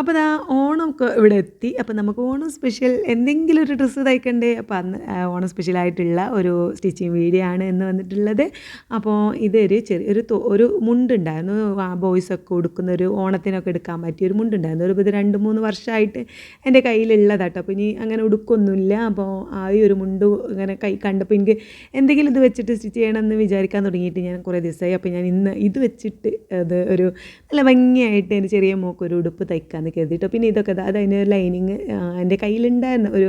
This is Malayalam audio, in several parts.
അപ്പോൾ ദാ ഓണമൊക്കെ ഇവിടെ എത്തി അപ്പോൾ നമുക്ക് ഓണം സ്പെഷ്യൽ എന്തെങ്കിലും ഒരു ഡ്രസ്സ് തയ്ക്കണ്ടേ? അപ്പോൾ അന്ന് ഓണം സ്പെഷ്യലായിട്ടുള്ള ഒരു സ്റ്റിച്ചിങ് വീഡിയോ ആണ് എന്ന് വന്നിട്ടുള്ളത്. അപ്പോൾ ഇതൊരു ചെറിയ ഒരു ഒരു മുണ്ടുണ്ടായിരുന്നു. ബോയ്സൊക്കെ കൊടുക്കുന്ന ഒരു ഓണത്തിനൊക്കെ എടുക്കാൻ പറ്റിയ ഒരു മുണ്ടുണ്ടായിരുന്നു. ഒരു ഇത് രണ്ട് മൂന്ന് വർഷമായിട്ട് എന്റെ കയ്യിലുള്ളതാട്ടോ. അപ്പോൾ ഇനി അങ്ങനെ ഉടുക്കൊന്നുമില്ല. അപ്പോൾ ആ ഒരു മുണ്ട് ഇങ്ങനെ കൈ കണ്ടപ്പോൾ എനിക്ക് എന്തെങ്കിലും ഇത് വെച്ചിട്ട് സ്റ്റിച്ച് ചെയ്യണമെന്ന് വിചാരിക്കാൻ തുടങ്ങിയിട്ട് ഞാൻ കുറേ ദിവസമായി അപ്പോൾ ഞാൻ ഇന്ന് ഇത് വെച്ചിട്ട് അത് ഒരു നല്ല ഭംഗിയായിട്ട് എന്റെ ചെറിയ മോക്കൊരു ഉടുപ്പ് ഉടുപ്പ് തയ്ക്കാമെന്ന് കരുതിയിട്ട്. പിന്നെ ഇതൊക്കെ അത് അതിന് ലൈനിങ് എന്റെ കയ്യിലുണ്ടായിരുന്ന ഒരു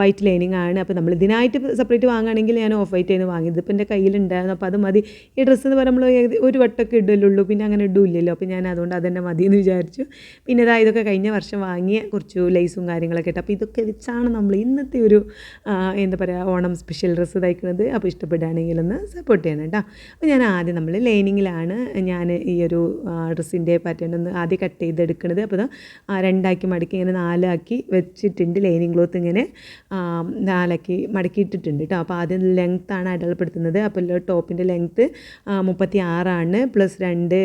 വൈറ്റ് ലൈനിങ് ആണ്. അപ്പോൾ നമ്മൾ ഇതിനായിട്ട് സെപ്പറേറ്റ് വാങ്ങുകയാണെങ്കിൽ ഞാൻ ഓഫ് വൈറ്റ് ആയിരുന്നു വാങ്ങിയത്. ഇപ്പോൾ എന്റെ കയ്യിലുണ്ടായിരുന്നു. അപ്പോൾ അത് മതി. ഈ ഡ്രസ്സ് എന്ന് പറയുമ്പോൾ ഒരു വട്ടമൊക്കെ ഇടലുള്ളൂ. പിന്നെ അങ്ങനെ ഇടില്ലല്ലോ. അപ്പോൾ ഞാൻ അതുകൊണ്ട് അതെന്നെ മതി എന്ന് വിചാരിച്ചു. പിന്നെ ഇതാ ഇതൊക്കെ കഴിഞ്ഞ വർഷം വാങ്ങിയ കുറച്ച് ലൈസും കാര്യങ്ങളൊക്കെ ഇട്ട്. അപ്പോൾ ഇതൊക്കെ വെച്ചാണ് നമ്മൾ ഇന്നത്തെ ഒരു എന്താ പറയുക ഓണം സ്പെഷ്യൽ ഡ്രസ്സ് തയ്ക്കുന്നത്. അപ്പോൾ ഇഷ്ടപ്പെടുകയാണെങ്കിൽ ഒന്ന് സപ്പോർട്ട് ചെയ്യണം കേട്ടോ. അപ്പോൾ ഞാൻ ആദ്യം നമ്മൾ ലൈനിങ്ങിലാണ് ഞാൻ ഈ ഒരു ഡ്രസ്സിന്റെ പാറ്റേൺ ഒന്ന് ആദ്യം കട്ട് ചെയ്തെടുക്കുന്നത് അപ്പോൾ രണ്ടാക്കി മടക്കി ഇങ്ങനെ നാലാക്കി വെച്ചിട്ടുണ്ട് ലൈനിങ് ക്ലോത്ത് ഇങ്ങനെ നാലാക്കി മടക്കിയിട്ടിട്ടുണ്ട് കേട്ടോ അപ്പോൾ ആദ്യം ലെങ്ത്താണ് അടയാളപ്പെടുത്തുന്നത്. അപ്പോൾ ടോപ്പിന്റെ ലെങ്ത്ത് മുപ്പത്തി ആറാണ് പ്ലസ് രണ്ട്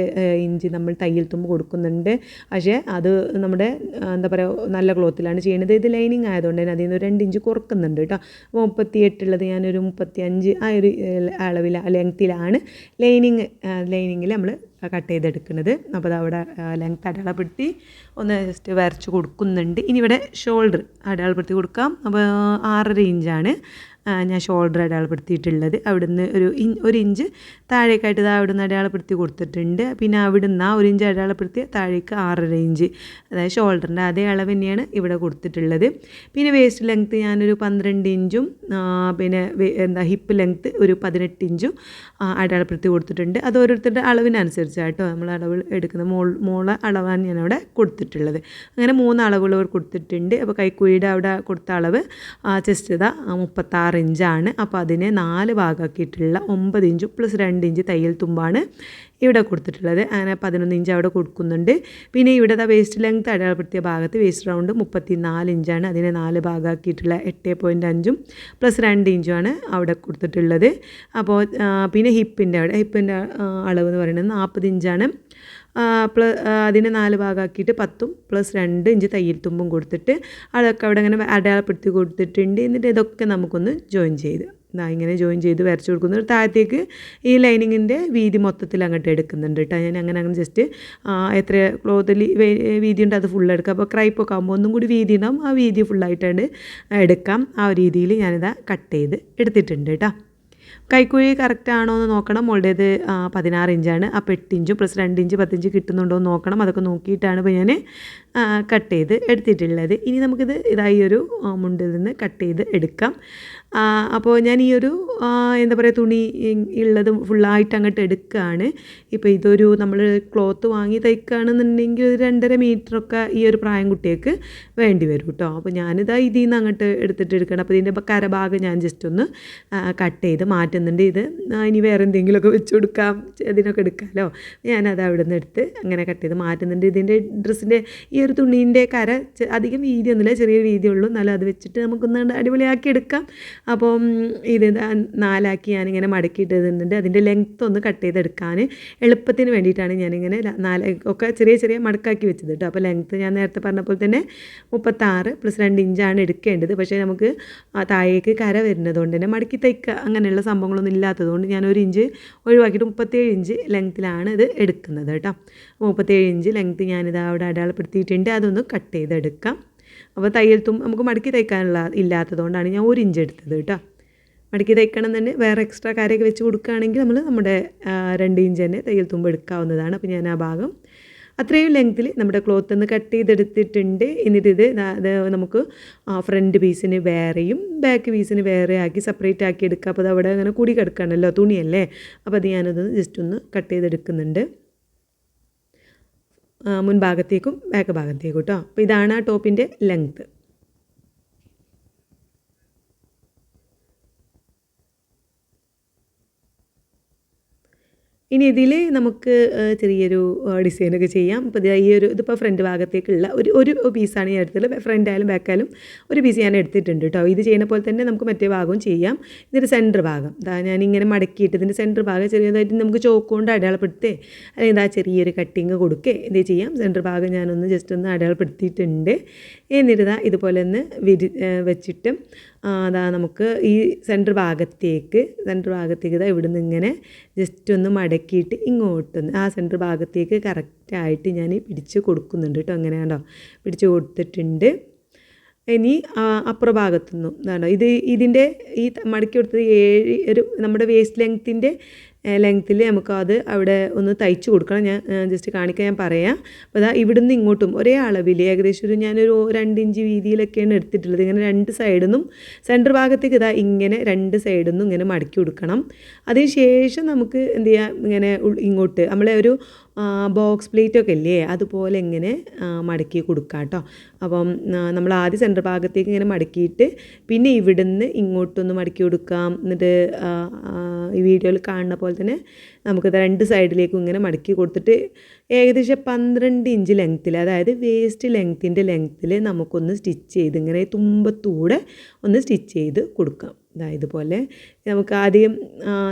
ഇഞ്ച് നമ്മൾ തയ്യൽ തുമ്പ് കൊടുക്കുന്നുണ്ട്. പക്ഷേ അത് നമ്മുടെ എന്താ പറയുക നല്ല ക്ലോത്തിലാണ് ചെയ്യുന്നത്. ഇത് ലൈനിങ് ആയതുകൊണ്ട് തന്നെ അതിൽ നിന്ന് രണ്ട് ഇഞ്ച് കുറക്കുന്നുണ്ട് കേട്ടോ അപ്പോൾ മുപ്പത്തി എട്ടുള്ളത് ഞാനൊരു മുപ്പത്തി അഞ്ച് ആ ഒരു അളവിൽ ലെങ്ത്തിലാണ് ലൈനിങ് ലൈനിങ്ങിൽ നമ്മൾ കട്ട് ചെയ്തെടുക്കുന്നത്. അപ്പോൾ അവിടെ ലെങ്ത്ത് അടയാളപ്പെടുത്തി ഒന്ന് ജസ്റ്റ് വരച്ച് കൊടുക്കുന്നുണ്ട്. ഇനി ഇവിടെ ഷോൾഡർ അടയാളപ്പെടുത്തി കൊടുക്കാം. അപ്പോൾ ആറര ഇഞ്ചാണ് ഞാൻ ഷോൾഡർ അടയാളപ്പെടുത്തിയിട്ടുള്ളത്. അവിടുന്ന് ഒരു ഇൻ ഒരു ഇഞ്ച് താഴേക്കായിട്ട് ഇതാ അവിടുന്ന് അടയാളപ്പെടുത്തി കൊടുത്തിട്ടുണ്ട്. പിന്നെ അവിടുന്ന് ആ ഒരു ഇഞ്ച് അടയാളപ്പെടുത്തി താഴേക്ക് ആറര ഇഞ്ച്. അതായത് ഷോൾഡറിന്റെ അതേ അളവ് തന്നെയാണ് ഇവിടെ കൊടുത്തിട്ടുള്ളത്. പിന്നെ വേസ്റ്റ് ലെങ്ത്ത് ഞാനൊരു പന്ത്രണ്ട് ഇഞ്ചും പിന്നെ എന്താ ഹിപ്പ് ലെങ്ത്ത് ഒരു പതിനെട്ട് ഇഞ്ചും അടയാളപ്പെടുത്തി കൊടുത്തിട്ടുണ്ട്. അത് ഓരോരുത്തരുടെ അളവിനനുസരിച്ചാണ് കേട്ടോ നമ്മൾ അളവ് എടുക്കുന്ന മോൾ മോളെ അളവാണ് ഞാനവിടെ കൊടുത്തിട്ടുള്ളത്. അങ്ങനെ മൂന്ന് അളവുകൾ കൊടുത്തിട്ടുണ്ട്. അപ്പോൾ കൈക്കുഴിയുടെ അവിടെ കൊടുത്ത അളവ് ചെസ്റ്റ് ഇതാ മുപ്പത്താറ് ഇഞ്ചാണ്. അപ്പോൾ അതിനെ നാല് ഭാഗമാക്കിയിട്ടുള്ള ഒമ്പത് ഇഞ്ച് പ്ലസ് രണ്ട് ഇഞ്ച് തയ്യൽ തുമ്പാണ് ഇവിടെ കൊടുത്തിട്ടുള്ളത്. അങ്ങനെ പതിനൊന്ന് ഇഞ്ച് അവിടെ കൊടുക്കുന്നുണ്ട്. പിന്നെ ഇവിടെ വേസ്റ്റ് ലെങ്ത് അടയാളപ്പെടുത്തിയ ഭാഗത്ത് വേസ്റ്റ് റൗണ്ട് മുപ്പത്തി നാല് ഇഞ്ചാണ്. അതിനെ നാല് ഭാഗമാക്കിയിട്ടുള്ള എട്ട് പോയിന്റ് അഞ്ചും പ്ലസ് രണ്ട് ആണ് അവിടെ കൊടുത്തിട്ടുള്ളത്. അപ്പോൾ പിന്നെ ഹിപ്പിന്റെ അവിടെ ഹിപ്പിന്റെ അളവ് എന്ന് പറയുന്നത് നാൽപ്പത് ഇഞ്ചാണ്. പ്ല അതിനെ നാല് ഭാഗമാക്കിയിട്ട് പത്തും പ്ലസ് രണ്ട് ഇഞ്ച് തയ്യൽ തുമ്പും കൊടുത്തിട്ട് അതൊക്കെ അവിടെ അങ്ങനെ അടയാളപ്പെടുത്തി കൊടുത്തിട്ടുണ്ട്. എന്നിട്ട് ഇതൊക്കെ നമുക്കൊന്ന് ജോയിൻ ചെയ്ത്. ദാ ഇങ്ങനെ ജോയിൻ ചെയ്ത് വരച്ച് കൊടുക്കുന്നു. താഴത്തേക്ക് ഈ ലൈനിങ്ങിന്റെ വീതി മൊത്തത്തിൽ അങ്ങോട്ട് എടുക്കുന്നുണ്ട് കേട്ടോ. ഞാൻ അങ്ങനെ അങ്ങനെ ജസ്റ്റ് എത്ര ക്ലോത്തിൽ വീതി ഉണ്ട് അത് ഫുൾ എടുക്കാം. അപ്പോൾ ക്രൈപ്പൊക്കെ ആകുമ്പോൾ ഒന്നും കൂടി വീതി ഉണ്ടാവും. ആ വീതി ഫുള്ളായിട്ടാണ് എടുക്കാം. ആ രീതിയിൽ ഞാനിതാ കട്ട് ചെയ്ത് എടുത്തിട്ടുണ്ട് കേട്ടോ. കൈക്കുഴി കറക്റ്റ് ആണോ എന്ന് നോക്കണം. മോളുടേത് പതിനാറ് ഇഞ്ചാണ് അപ്പോൾ എട്ട് ഇഞ്ചും പ്ലസ് രണ്ട് ഇഞ്ച് പത്തിഞ്ച് കിട്ടുന്നുണ്ടോ എന്ന് നോക്കണം. അതൊക്കെ നോക്കിയിട്ടാണ് ഇപ്പോൾ ഞാൻ കട്ട് ചെയ്ത് എടുത്തിട്ടുള്ളത്. ഇനി നമുക്കിത് ഇതായി ഒരു മുണ്ടിൽ നിന്ന് കട്ട് ചെയ്ത് എടുക്കാം. അപ്പോൾ ഞാൻ ഈ ഒരു എന്താ പറയുക തുണി ഉള്ളത് ഫുള്ളായിട്ട് അങ്ങോട്ട് എടുക്കുകയാണ് ഇപ്പോൾ ഇതൊരു നമ്മൾ ക്ലോത്ത് വാങ്ങി തയ്ക്കുകയാണെന്നുണ്ടെങ്കിൽ ഒരു രണ്ടര മീറ്ററൊക്കെ ഈ ഒരു പ്രായം കുട്ടിയേക്ക് വേണ്ടി വരും കേട്ടോ. അപ്പോൾ ഞാനിതാ ഇതിൽ നിന്ന് അങ്ങോട്ട് എടുത്തിട്ട് എടുക്കണം. അപ്പോൾ ഇതിന്റെ കരഭാഗം ഞാൻ ജസ്റ്റ് ഒന്ന് കട്ട് ചെയ്ത് മാറ്റുന്നുണ്ട്. ഇത് ഇനി വേറെ എന്തെങ്കിലുമൊക്കെ വെച്ച് കൊടുക്കാം അതിനൊക്കെ എടുക്കാമല്ലോ ഞാനത് അവിടെ നിന്ന് എടുത്ത് അങ്ങനെ കട്ട് ചെയ്ത് മാറ്റുന്നുണ്ട്. ഇതിന്റെ ഡ്രസ്സിന്റെ ഈ ഒരു തുണീന്റെ കര അധികം വീതിയൊന്നുമില്ല ചെറിയ വീതിയുള്ളൂ എന്നാലും അത് വെച്ചിട്ട് നമുക്കൊന്ന് അടിപൊളിയാക്കി എടുക്കാം. അപ്പം ഇത് നാലാക്കി ഞാനിങ്ങനെ മടക്കിയിട്ട് ഇടുന്നുണ്ട് അതിന്റെ ലെങ്ത്ത് ഒന്ന് കട്ട് ചെയ്തെടുക്കാൻ എളുപ്പത്തിന് വേണ്ടിയിട്ടാണ് ഞാനിങ്ങനെ നാല് ഒക്കെ ചെറിയ ചെറിയ മടക്കാക്കി വെച്ചത് കേട്ടോ അപ്പോൾ ലെങ്ത്ത് ഞാൻ നേരത്തെ പറഞ്ഞ പോലെ തന്നെ മുപ്പത്താറ് പ്ലസ് രണ്ട് ഇഞ്ചാണ് എടുക്കേണ്ടത്. പക്ഷേ നമുക്ക് താഴേക്ക് കര വരുന്നത് കൊണ്ട് തന്നെ മടക്കി തയ്ക്കുക അങ്ങനെയുള്ള സംഭവങ്ങളൊന്നും ഇല്ലാത്തതുകൊണ്ട് ഞാൻ ഒരു ഇഞ്ച് ഒഴിവാക്കിയിട്ട് മുപ്പത്തേഴ് ഇഞ്ച് ലെങ്ത്തിലാണ് ഇത് എടുക്കുന്നത് കേട്ടോ മുപ്പത്തേഴ് ഇഞ്ച് ലെങ്ത്ത് ഞാനിത് അവിടെ അടയാളപ്പെടുത്തിയിട്ടുണ്ട്. അതൊന്ന് കട്ട് ചെയ്തെടുക്കാം. അപ്പോൾ തയ്യൽ തും നമുക്ക് മടക്കി തയ്ക്കാനുള്ള ഇല്ലാത്തതുകൊണ്ടാണ് ഞാൻ ഒരു ഇഞ്ച് എടുത്തത് കേട്ടോ. മടക്കി തയ്ക്കണം തന്നെ വേറെ എക്സ്ട്രാ കാര്യമൊക്കെ വെച്ച് കൊടുക്കുകയാണെങ്കിൽ നമ്മൾ നമ്മുടെ രണ്ട് ഇഞ്ച് തന്നെ തയ്യൽ തുമ്പ് എടുക്കാവുന്നതാണ്. അപ്പോൾ ഞാൻ ആ ഭാഗം അത്രയും ലെങ്ത്തിൽ നമ്മുടെ ക്ലോത്ത് ഒന്ന് കട്ട് ചെയ്തെടുത്തിട്ടുണ്ട്. എന്നിട്ട് ഇത് അത് നമുക്ക് ഫ്രണ്ട് പീസിന് വേറെയും ബാക്ക് പീസിന് വേറെ ആക്കി സെപ്പറേറ്റ് ആക്കി എടുക്കുക അപ്പോൾ അത് അവിടെ അങ്ങനെ കൂടി കിടക്കുകയാണല്ലോ തുണിയല്ലേ? അപ്പോൾ അത് ഞാനത് ജസ്റ്റ് ഒന്ന് കട്ട് ചെയ്തെടുക്കുന്നുണ്ട്. മുൻഭാഗത്തേക്കും ബാക്ക് ഭാഗത്തേക്കും കേട്ടോ. അപ്പോൾ ഇതാണ് ആ ടോപ്പിന്റെ ലെങ്ത്ത് ഇനി ഇതിൽ നമുക്ക് ചെറിയൊരു ഡിസൈനൊക്കെ ചെയ്യാം. ഇപ്പോൾ ഈ ഒരു ഇതിപ്പോൾ ഫ്രണ്ട് ഭാഗത്തേക്കുള്ള ഒരു ഒരു പീസാണ് ഞാൻ എടുത്തത് ഫ്രണ്ട് ആയാലും ബാക്ക് ആയാലും ഒരു പീസ് ഞാൻ എടുത്തിട്ടുണ്ട് കേട്ടോ ഇത് ചെയ്യുന്ന പോലെ തന്നെ നമുക്ക് മറ്റേ ഭാഗവും ചെയ്യാം. ഇതിന്റെ സെന്റർ ഭാഗം. ഇതാ ഞാനിങ്ങനെ മടക്കിയിട്ട് ഇതിന്റെ സെന്റർ ഭാഗം ചെറിയതായിട്ട് നമുക്ക് ചോക്ക് കൊണ്ട് അടയാളപ്പെടുത്തേ. അല്ലെങ്കിൽ ഇതാ ചെറിയൊരു കട്ടിങ് കൊടുക്കേ. ഇത് ചെയ്യാം. സെന്റർ ഭാഗം ഞാനൊന്ന് ജസ്റ്റ് ഒന്ന് അടയാളപ്പെടുത്തിയിട്ടുണ്ട്. എന്നിട്ട് ഇതാ ഇതുപോലെ ഒന്ന് വിരി വെച്ചിട്ട് അതാ നമുക്ക് ഈ സെന്റർ ഭാഗത്തേക്ക് സെന്റർ ഭാഗത്തേക്ക് ഇതാ ഇവിടുന്ന് ഇങ്ങനെ ജസ്റ്റ് ഒന്ന് മടക്കിയിട്ട് ഇങ്ങോട്ടൊന്ന് ആ സെന്റർ ഭാഗത്തേക്ക് കറക്റ്റായിട്ട് ഞാൻ പിടിച്ച് കൊടുക്കുന്നുണ്ട് കേട്ടോ അങ്ങനെ കണ്ടോ? പിടിച്ച് കൊടുത്തിട്ടുണ്ട്. ഇനി അപ്പുറ ഭാഗത്തുനിന്നും ഇത് ഇതിന്റെ ഈ മടക്കി കൊടുത്തത് ഏഴ് ഒരു നമ്മുടെ വേസ്റ്റ് ലെങ്ത്തിന്റെ ലെങ്ത്തിൽ നമുക്കത് അവിടെ ഒന്ന് തയ്ച്ചു കൊടുക്കണം. ഞാൻ ജസ്റ്റ് കാണിക്കാൻ ഞാൻ പറയാം. അപ്പോൾ അതാ ഇവിടുന്ന് ഇങ്ങോട്ടും ഒരേ അളവിൽ ഏകദേശം ഒരു ഞാനൊരു രണ്ട് ഇഞ്ച് വീതിയിലൊക്കെയാണ് എടുത്തിട്ടുള്ളത്. ഇങ്ങനെ രണ്ട് സൈഡിൽ നിന്നും സെന്റർ ഭാഗത്തേക്ക് ഇതാ ഇങ്ങനെ രണ്ട് സൈഡിൽ നിന്നും ഇങ്ങനെ മടക്കി കൊടുക്കണം. അതിന് ശേഷം നമുക്ക് എന്ത് ചെയ്യാം? ഇങ്ങനെ ഇങ്ങോട്ട് നമ്മളെ ഒരു ബോക്സ് പ്ലേറ്റ് ഒക്കെ ഇല്ലേ? അതുപോലെ ഇങ്ങനെ മടക്കി കൊടുക്കുക കേട്ടോ അപ്പം നമ്മൾ ആദ്യം സെന്റർ ഭാഗത്തേക്ക് ഇങ്ങനെ മടക്കിയിട്ട് പിന്നെ ഇവിടുന്ന് ഇങ്ങോട്ടൊന്ന് മടക്കി കൊടുക്കാം. എന്നിട്ട് ഈ വീഡിയോയിൽ കാണുന്ന പോലെ തന്നെ നമുക്ക് രണ്ട് സൈഡിലേക്കും ഇങ്ങനെ മടക്കി കൊടുത്തിട്ട് ഏകദേശം പന്ത്രണ്ട് ഇഞ്ച് ലെങ്ത്തിൽ അതായത് വേസ്റ്റ് ലെങ്ത്തിന്റെ ലെങ്ത്തിൽ നമുക്കൊന്ന് സ്റ്റിച്ച് ചെയ്ത് ഇങ്ങനെ തുമ്പത്തൂടെ ഒന്ന് സ്റ്റിച്ച് ചെയ്ത് കൊടുക്കാം. ഇതാ ഇതുപോലെ. നമുക്ക് ആദ്യം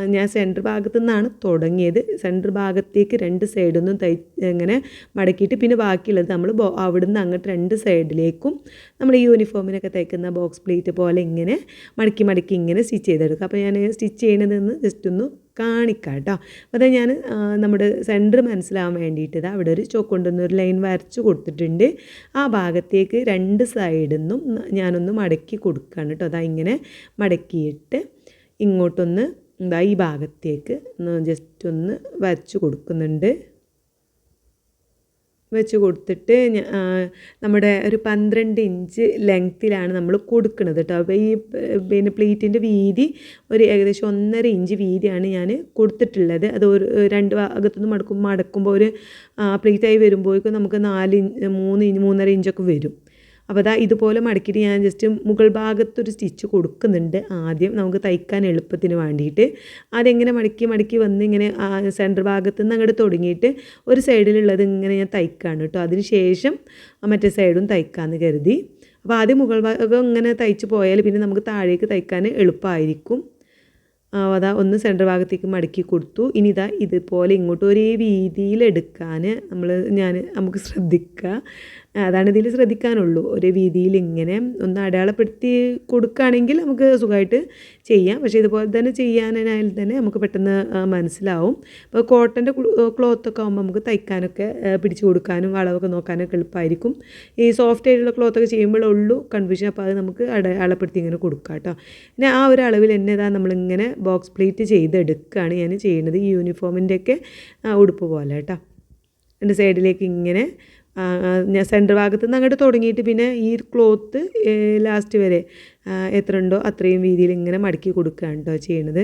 ഞാൻ സെന്റർ ഭാഗത്തു നിന്നാണ് തുടങ്ങിയത്. സെന്റർ ഭാഗത്തേക്ക് രണ്ട് സൈഡിൽ നിന്നും തൈ ഇങ്ങനെ മടക്കിയിട്ട് പിന്നെ ബാക്കിയുള്ളത് നമ്മൾ ബോ അവിടുന്ന് അങ്ങോട്ട് രണ്ട് സൈഡിലേക്കും നമ്മൾ ഈ യൂണിഫോമിനൊക്കെ തയ്ക്കുന്ന ബോക്സ് പ്ലേറ്റ് പോലെ ഇങ്ങനെ മടക്കി മടക്കി ഇങ്ങനെ സ്റ്റിച്ച് ചെയ്തെടുക്കുക അപ്പോൾ ഞാൻ സ്റ്റിച്ച് ചെയ്യണതെന്ന് ജസ്റ്റ് ഒന്ന് കാണിക്കാം കേട്ടോ അപ്പോൾ ഞാൻ നമ്മുടെ സെന്റർ മനസ്സിലാവാൻ വേണ്ടിയിട്ട് ഇതാ അവിടെ ഒരു ചോക്ക് കൊണ്ടുവന്ന് ഒരു ലൈൻ വരച്ച് കൊടുത്തിട്ടുണ്ട്. ആ ഭാഗത്തേക്ക് രണ്ട് സൈഡിൽ നിന്നും ഞാനൊന്ന് മടക്കി കൊടുക്കുകയാണ് കേട്ടോ. അതാ ഇങ്ങനെ മടക്കിയിട്ട് ഇങ്ങോട്ടൊന്ന് എന്താ ഈ ഭാഗത്തേക്ക് ജസ്റ്റ് ഒന്ന് വരച്ച് കൊടുക്കുന്നുണ്ട്. വെച്ച് കൊടുത്തിട്ട് നമ്മുടെ ഒരു പന്ത്രണ്ട് ഇഞ്ച് ലെങ്ത്തിലാണ് നമ്മൾ കൊടുക്കുന്നത് കേട്ടോ അപ്പോൾ ഈ പിന്നെ പ്ലേറ്റിന്റെ വീതി ഒരു ഏകദേശം ഒന്നര ഇഞ്ച് വീതിയാണ് ഞാൻ കൊടുത്തിട്ടുള്ളത്. അത് ഒരു രണ്ട് ഭാഗത്തുനിന്ന് മടക്കും മടക്കുമ്പോൾ ഒരു പ്ലേറ്റായി വരുമ്പോഴേക്കും നമുക്ക് നാല് മൂന്ന് ഇഞ്ച് മൂന്നര ഇഞ്ചൊക്കെ വരും. അപ്പോൾ അതാ ഇതുപോലെ മടക്കിയിട്ട് ഞാൻ ജസ്റ്റ് മുകൾ ഭാഗത്തൊരു സ്റ്റിച്ച് കൊടുക്കുന്നുണ്ട് ആദ്യം നമുക്ക് തയ്ക്കാൻ എളുപ്പത്തിന് വേണ്ടിയിട്ട്. അതെങ്ങനെ മടക്കി മടക്കി വന്ന് ഇങ്ങനെ സെന്റർ ഭാഗത്തു നിന്ന് അങ്ങോട്ട് തുടങ്ങിയിട്ട് ഒരു സൈഡിലുള്ളത് ഇങ്ങനെ ഞാൻ തയ്ക്കാണ് കേട്ടോ. അതിന് ശേഷം മറ്റേ സൈഡും തയ്ക്കാമെന്ന് കരുതി. അപ്പോൾ ആദ്യം മുകൾ ഭാഗം ഇങ്ങനെ തയ്ച്ച് പോയാൽ പിന്നെ നമുക്ക് താഴേക്ക് തയ്ക്കാൻ എളുപ്പമായിരിക്കും. അതാ ഒന്ന് സെന്റർ ഭാഗത്തേക്ക് മടക്കി കൊടുത്തു. ഇനി ഇതാ ഇതുപോലെ ഇങ്ങോട്ട് ഒരേ രീതിയിൽ എടുക്കാൻ നമ്മൾ ഞാൻ നമുക്ക് ശ്രദ്ധിക്കുക അതാണ് ഇതിൽ ശ്രദ്ധിക്കാനുള്ളൂ. ഒരു രീതിയിൽ ഇങ്ങനെ ഒന്ന് അടയാളപ്പെടുത്തി കൊടുക്കുകയാണെങ്കിൽ നമുക്ക് സുഖമായിട്ട് ചെയ്യാം. പക്ഷേ ഇതുപോലെ തന്നെ ചെയ്യാനായാലും തന്നെ നമുക്ക് പെട്ടെന്ന് മനസ്സിലാവും. ഇപ്പോൾ കോട്ടന്റെ ക്ലോത്തൊക്കെ ആകുമ്പോൾ നമുക്ക് തയ്ക്കാനൊക്കെ പിടിച്ചു കൊടുക്കാനും അളവൊക്കെ നോക്കാനൊക്കെ എളുപ്പമായിരിക്കും. ഈ സോഫ്റ്റ് ആയിട്ടുള്ള ക്ലോത്തൊക്കെ ചെയ്യുമ്പോഴുള്ളൂ കൺഫ്യൂഷൻ. അപ്പോൾ അത് നമുക്ക് അടയാളപ്പെടുത്തി ഇങ്ങനെ കൊടുക്കാം കേട്ടോ. പിന്നെ ആ ഒരു അളവിൽ തന്നെ ഇതാ നമ്മളിങ്ങനെ ബോക്സ് പ്ലേറ്റ് ചെയ്തെടുക്കുകയാണ് ഞാൻ ചെയ്യുന്നത്. ഈ യൂണിഫോമിന്റെയൊക്കെ ഉടുപ്പ് പോലെ കേട്ടോ. എന്റെ സൈഡിലേക്ക് ഇങ്ങനെ ഞാൻ സെന്റർ ഭാഗത്ത് നിന്ന് അങ്ങോട്ട് തുടങ്ങിയിട്ട് പിന്നെ ഈ ക്ലോത്ത് ലാസ്റ്റ് വരെ എത്ര ഉണ്ടോ അത്രയും വീതിയിൽ ഇങ്ങനെ മടക്കി കൊടുക്കുകയാണ് കേട്ടോ ചെയ്യണത്.